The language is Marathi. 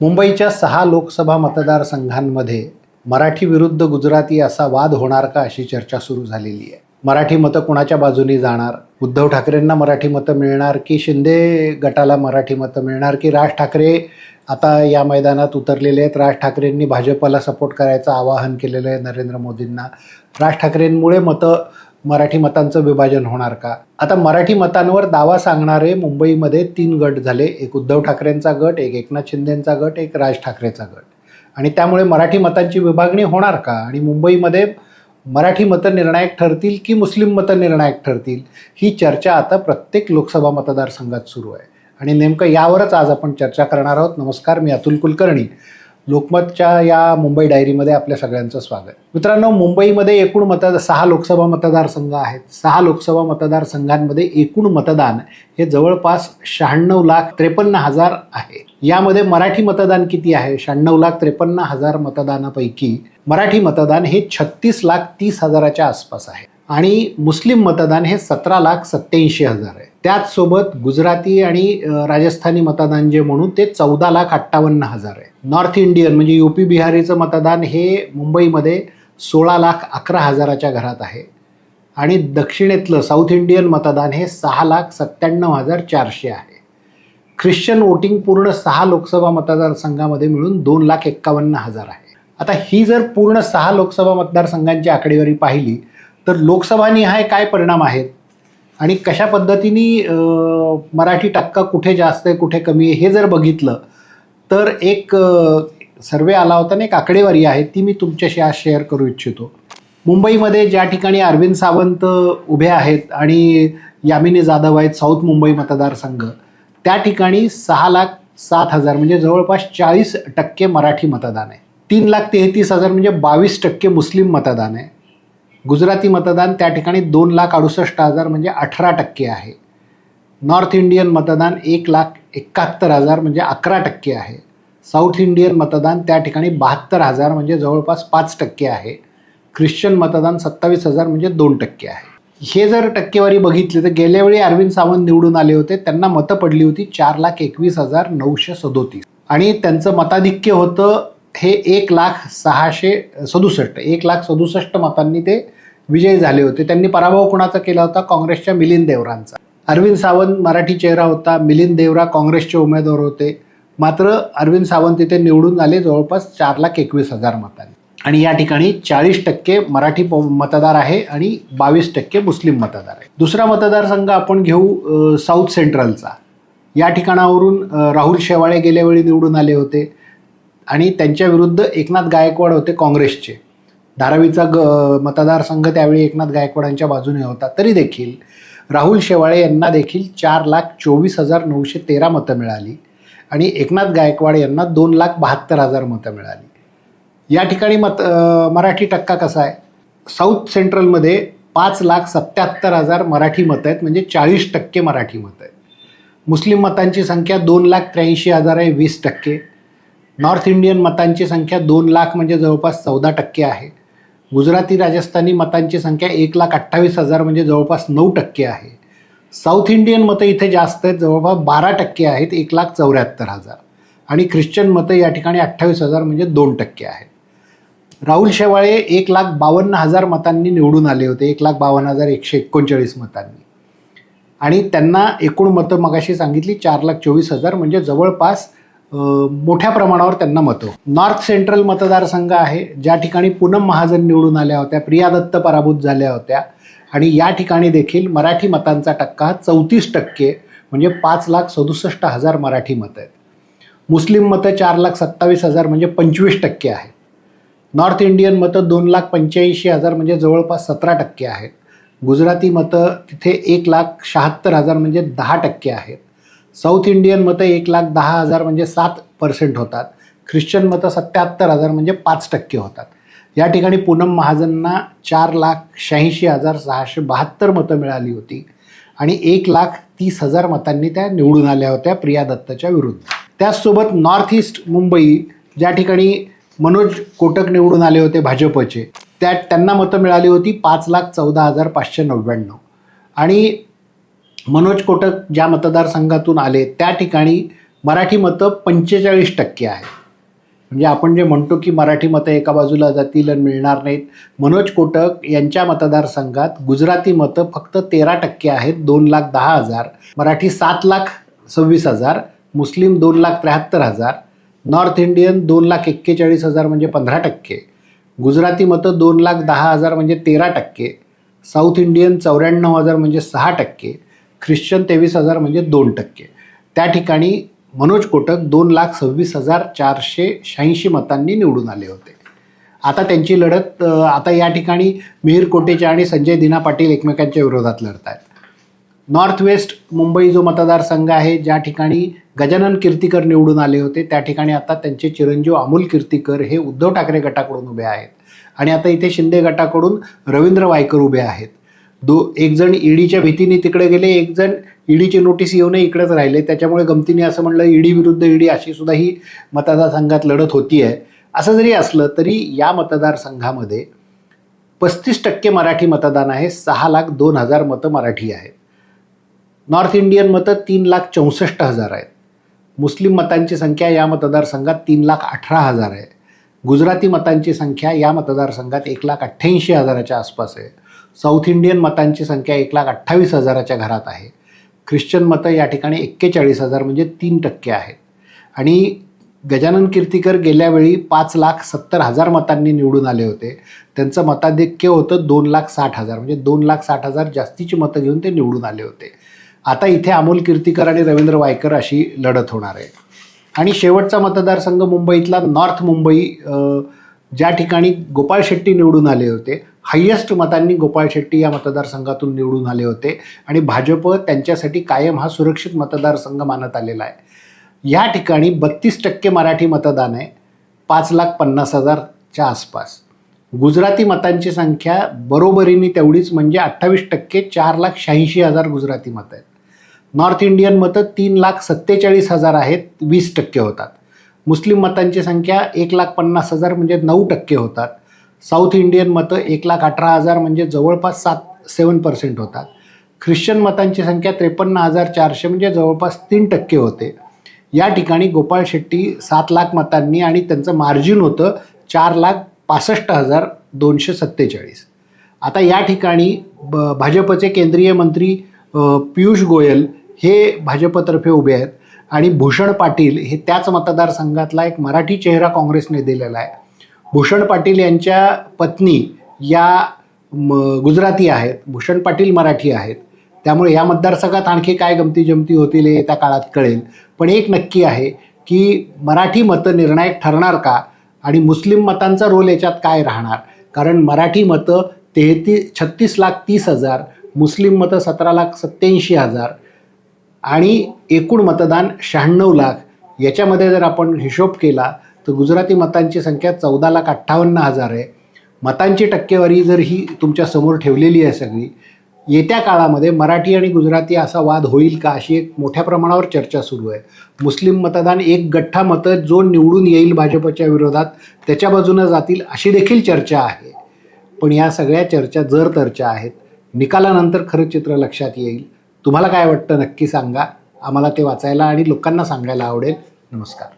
मुंबईच्या सहा लोकसभा मतदारसंघांमध्ये मराठी विरुद्ध गुजराती असा वाद होणार का अशी चर्चा सुरू झालेली आहे? मराठी मतं कुणाच्या बाजूने जाणार? उद्धव ठाकरेंना मराठी मतं मिळणार की शिंदे गटाला मराठी मतं मिळणार की राज ठाकरे आता या मैदानात उतरलेले आहेत? राज ठाकरेंनी भाजपला सपोर्ट करायचं आवाहन केलेलं आहे नरेंद्र मोदींना. राज ठाकरेंमुळे मतं मराठी मतांचं विभाजन होणार का? आता मराठी मतांवर दावा सांगणारे मुंबईमध्ये तीन गट झाले. एक उद्धव ठाकरेंचा गट एक एकनाथ शिंदेंचा गट एक राज ठाकरेचा गट. आणि त्यामुळे मराठी मतांची विभागणी होणार का? आणि मुंबईमध्ये मराठी मतं निर्णायक ठरतील की मुस्लिम मतं निर्णायक ठरतील? ही चर्चा आता प्रत्येक लोकसभा मतदारसंघात सुरू आहे. आणि नेमकं यावरच आज आपण चर्चा करणार आहोत. नमस्कार मी अतुल कुलकर्णी. लोकमतच्या या मुंबई डायरीमध्ये आपल्या सगळ्यांचं स्वागत. मित्रांनो मुंबईमध्ये एकूण मतदार सहा लोकसभा मतदारसंघ आहेत. सहा लोकसभा मतदारसंघांमध्ये एकूण मतदान हे जवळपास शहाण्णव लाख त्रेपन्न हजार आहे. यामध्ये मराठी मतदान किती आहे? शहाण्णव लाख त्रेपन्न हजार मतदानापैकी मराठी मतदान हे छत्तीस लाख तीस हजाराच्या आसपास आहे. आणि मुस्लिम मतदान हे सतरा लाख सत्याऐंशी हजार आहे. त्याचसोबत गुजराती आणि राजस्थानी मतदान जे म्हणून ते चौदा लाख अठ्ठावन्न हजार आहे. नॉर्थ इंडियन म्हणजे यू पी बिहारीचं मतदान हे मुंबईमध्ये सोळा लाख अकरा हजाराच्या घरात आहे. आणि दक्षिणेतलं साऊथ इंडियन मतदान हे सहा लाख सत्त्याण्णव हजार चारशे आहे. ख्रिश्चन वोटिंग पूर्ण सहा लोकसभा मतदारसंघामध्ये मिळून दोन लाख एक्कावन्न हजार आहे. आता ही जर पूर्ण सहा लोकसभा मतदारसंघांची आकडेवारी पाहिली तर लोकसभा निहाय काय परिणाम आहेत? आणि कशा पद्धतीने मराठी टक्का कुठे जास्त आहे कुठे कमी आहे हे जर बघितलं तर एक सर्वे आला होता आणि एक आकडेवारी आहे ती मी तुमच्याशी आज शेअर करू इच्छितो. मुंबईमध्ये ज्या ठिकाणी अरविंद सावंत उभे आहेत आणि यामिनी जाधव आहेत साऊथ मुंबई मतदारसंघ त्या ठिकाणी सहा लाख सात हजार म्हणजे जवळपास चाळीस टक्के मराठी मतदान आहे. तीन लाख तेहतीस हजार म्हणजे बावीस टक्के मुस्लिम मतदान आहे. गुजराती मतदान त्या ठिकाणी दोन लाख अडुसष्ट हजार म्हणजे अठरा टक्के आहे. नॉर्थ इंडियन मतदान एक लाख एकाहत्तर हजार म्हणजे अकरा टक्के आहे. साऊथ इंडियन मतदान त्या ठिकाणी बहात्तर हजार म्हणजे जवळपास पाच टक्के आहे. ख्रिश्चन मतदान सत्तावीस हजार म्हणजे दोन टक्के आहे. हे जर टक्केवारी बघितली तर गेल्या वेळी अरविंद सावंत निवडून आले होते. त्यांना मतं पडली होती चार लाख एकवीस हजार नऊशे सदोतीस. आणि त्यांचं मताधिक्य होतं हे एक लाख सहाशे सदुसष्ट एक लाख सदुसष्ट मतांनी ते विजयी झाले होते. त्यांनी पराभव कोणाचा केला होता? काँग्रेसच्या मिलिंद देवरांचा. अरविंद सावंत मराठी चेहरा होता. मिलिंद देवरा काँग्रेसचे उमेदवार होते. मात्र अरविंद सावंत तिथे निवडून आले जवळपास चार लाख एकवीस हजार मतांनी. आणि या ठिकाणी चाळीस टक्के मराठी मतदार आहे आणि बावीस टक्के मुस्लिम मतदार आहे. दुसरा मतदारसंघ आपण घेऊ साऊथ सेंट्रलचा. या ठिकाणावरून राहुल शेवाळे गेल्या वेळी निवडून आले होते. आणि त्यांच्या विरुद्ध एकनाथ गायकवाड होते काँग्रेसचे. धारावीचा ग मतदारसंघ त्यावेळी एकनाथ गायकवाडांच्या बाजूने होता तरी देखील राहुल शेवाळे यांना देखील चार लाख चोवीस हजार नऊशे तेरा मतं मिळाली आणि एकनाथ गायकवाड यांना दोन लाख बहात्तर हजार मतं मिळाली. या ठिकाणी मत मराठी टक्का कसा आहे? साऊथ सेंट्रलमध्ये पाच लाख सत्याहत्तर हजार मराठी मतं आहेत म्हणजे चाळीस टक्के मराठी मतं आहेत. मुस्लिम मतांची संख्या दोन लाख त्र्याऐंशी हजार आहे वीस टक्के. नॉर्थ इंडियन मतांची संख्या दोन लाख म्हणजे जवळपास चौदा टक्के आहे. गुजराती राजस्थानी मतांची संख्या एक लाख अठ्ठावीस हजार म्हणजे जवळपास नऊ टक्के आहे. साऊथ इंडियन मतं इथे जास्त आहेत जवळपास बारा टक्के आहेत एक लाख चौऱ्याहत्तर हजार. आणि ख्रिश्चन मतं या ठिकाणी अठ्ठावीस हजार म्हणजे दोन टक्के आहेत. राहुल शेवाळे एक लाख बावन्न हजार मतांनी निवडून आले होते एक लाख बावन्न हजार एकशे एकोणचाळीस मतांनी. आणि त्यांना एकूण मतं मगाशी सांगितली चार लाख चोवीस हजार म्हणजे जवळपास मोठ्या प्रमाणावर त्यांना मतं. नॉर्थ सेंट्रल मतदारसंघ आहे ज्या ठिकाणी पूनम महाजन निवडून आल्या होत्या प्रिया दत्त पराभूत झाल्या होत्या आणि या ठिकाणी देखील मराठी मतांचा टक्का हा चौतीस टक्के म्हणजे पाच लाख सदुसष्ट हजार मराठी मतं आहेत. मुस्लिम मतं चार लाख सत्तावीस हजार म्हणजे पंचवीस टक्के आहेत. नॉर्थ इंडियन मतं दोन लाख पंच्याऐंशी हजार म्हणजे जवळपास सतरा टक्के आहेत. गुजराती मतं तिथे एक लाख शहात्तर हजार म्हणजे दहा टक्के आहेत. साऊथ इंडियन मतं एक लाख दहा हजार म्हणजे सात पर्सेंट होतात. ख्रिश्चन मतं सत्याहत्तर हजार म्हणजे पाच टक्के होतात. या ठिकाणी पूनम महाजनना चार लाख शहाऐंशी हजार सहाशे बहात्तर मतं मिळाली होती आणि एक लाख तीस हजार मतांनी त्या निवडून आल्या होत्या प्रिया दत्तच्या विरुद्ध. त्याचसोबत नॉर्थ ईस्ट मुंबई ज्या ठिकाणी मनोज कोटक निवडून आले होते भाजपचे त्या त्यांना मतं मिळाली होती पाच लाख चौदा हजार पाचशे नव्याण्णव. आणि मनोज कोटक ज्या मतदारसंघातून आले त्या ठिकाणी मराठी मतं पंचेचाळीस टक्के आहे म्हणजे आपण जे म्हणतो की मराठी मतं एका बाजूला जातील आणि मिळणार नाहीत मनोज कोटक यांच्या मतदारसंघात गुजराती मतं फक्त तेरा टक्के आहेत दोन लाख दहा हजार. मराठी सात लाख सव्वीस हजार मुस्लिम दोन लाख त्र्याहत्तर हजार नॉर्थ इंडियन दोन लाख एक्केचाळीस हजार म्हणजे पंधरा टक्के. गुजराती मतं दोन लाख दहा हजार म्हणजे तेरा टक्के. साऊथ इंडियन चौऱ्याण्णव हजार म्हणजे सहा टक्के. ख्रिश्चन तेवीस हजार म्हणजे दोन टक्के. त्या ठिकाणी मनोज कोटक दोन लाख सव्वीस हजार चारशे शहाऐंशी मतांनी निवडून आले होते. आता त्यांची लढत आता या ठिकाणी मिहीर कोटेचे आणि संजय दिना पाटील एकमेकांच्या विरोधात लढत आहेत नॉर्थ वेस्ट मुंबई जो मतदारसंघ आहे ज्या ठिकाणी गजानन कीर्तीकर निवडून आले होते त्या ठिकाणी आता त्यांचे चिरंजीव अमोल कीर्तीकर हे उद्धव ठाकरे गटाकडून उभे आहेत. आणि आता इथे शिंदे गटाकडून रवींद्र वायकर उभे आहेत. दो एक जण ईडीच्या भीतीने तिकडे गेले एक जण ईडीची नोटीस येऊनही इकडेच राहिले. त्याच्यामुळे गमतीने असं म्हणलं ईडी विरुद्ध ईडी अशी सुद्धा ही मतदारसंघात लढत होती आहे असं जरी असलं तरी या मतदारसंघामध्ये पस्तीस टक्के मराठी मतदान आहे सहा लाख दोन हजार मतं मराठी आहेत. नॉर्थ इंडियन मतं तीन लाख चौसष्ट हजार आहेत. मुस्लिम मतांची संख्या या मतदारसंघात तीन लाख अठरा हजार आहे. गुजराती मतांची संख्या या मतदारसंघात एक लाख अठ्ठ्याऐंशी हजाराच्या आसपास आहे. साऊथ इंडियन मतांची संख्या एक लाख अठ्ठावीस हजाराच्या घरात आहे. ख्रिश्चन मतं या ठिकाणी एक्केचाळीस हजार म्हणजे तीन टक्के आहेत. आणि गजानन कीर्तीकर गेल्यावेळी पाच लाख सत्तर हजार मतांनी निवडून आले होते. त्यांचं मताधिक्य होतं दोन लाख साठ हजार म्हणजे दोन लाख साठ हजार जास्तीची मतं घेऊन ते निवडून आले होते. आता इथे अमोल कीर्तीकर आणि रवींद्र वायकर अशी लढत होणार आहे. आणि शेवटचा मतदारसंघ मुंबईतला नॉर्थ मुंबई ज्या ठिकाणी गोपाळ शेट्टी निवडून आले होते हायेस्ट मतांनी गोपाळ शेट्टी या मतदारसंघातून निवडून आले होते आणि भाजप त्यांच्यासाठी कायम हा सुरक्षित मतदारसंघ मानत आलेला आहे. या ठिकाणी बत्तीस टक्के मराठी मतदान आहे पाच लाख पन्नास हजारच्या आसपास. गुजराती मतांची संख्या बरोबरीने तेवढीच म्हणजे अठ्ठावीस टक्के चार लाख शहाऐंशी हजार गुजराती मतं आहेत. नॉर्थ इंडियन मतं तीन लाख सत्तेचाळीस हजार आहेत वीस टक्के होतात. मुस्लिम मतांची संख्या एक लाख पन्नास हजार म्हणजे नऊ टक्के होतात. साऊथ इंडियन मतं एक लाख अठरा हजार म्हणजे जवळपास सात सेवन पर्सेंट होतात. ख्रिश्चन मतांची संख्या त्रेपन्न हजार चारशे म्हणजे जवळपास तीन टक्के होते. या ठिकाणी गोपाळ शेट्टी सात लाख मतांनी आणि त्यांचं मार्जिन होतं चार लाख पासष्ट हजार दोनशे सत्तेचाळीस. आता या ठिकाणी ब भाजपचे केंद्रीय मंत्री पियुष गोयल हे भाजपतर्फे उभे आहेत आणि भूषण पाटील हे त्याच मतदारसंघातला एक मराठी चेहरा काँग्रेसने दिलेला आहे. भूषण पाटील यांच्या पत्नी या म, गुजराती आहेत भूषण पाटील मराठी आहेत. त्यामुळे या मतदारसंघात आणखी काय गमती जमती होतील हे येत्या काळात कळेल. पण एक नक्की आहे की मराठी मतं निर्णायक ठरणार का आणि मुस्लिम मतांचा रोल याच्यात काय राहणार? कारण मराठी मतं तेहतीस छत्तीस लाख तीस हजार मुस्लिम मतं सतरा लाख सत्याऐंशी हजार आणि एकूण मतदान शहाण्णव लाख. याच्यामध्ये जर आपण हिशोब केला तर गुजराती मतांची संख्या चौदा लाख अठ्ठावन्न हजार आहे. मतांची टक्केवारी जर ही तुमच्यासमोर ठेवलेली आहे सगळी येत्या काळामध्ये मराठी आणि गुजराती असा वाद होईल का अशी एक मोठ्या प्रमाणावर चर्चा सुरू आहे. मुस्लिम मतदान एक गठ्ठा मतं जो निवडून येईल भाजपच्या विरोधात त्याच्या बाजूनं जातील अशी देखील चर्चा आहे. पण या सगळ्या चर्चा जर चर्चा आहेत निकालानंतर खरं चित्र लक्षात येईल. तुम्हाला काय वाटतं नक्की सांगा. आम्हाला ते वाचायला आणि लोकांना सांगायला आवडेल. नमस्कार.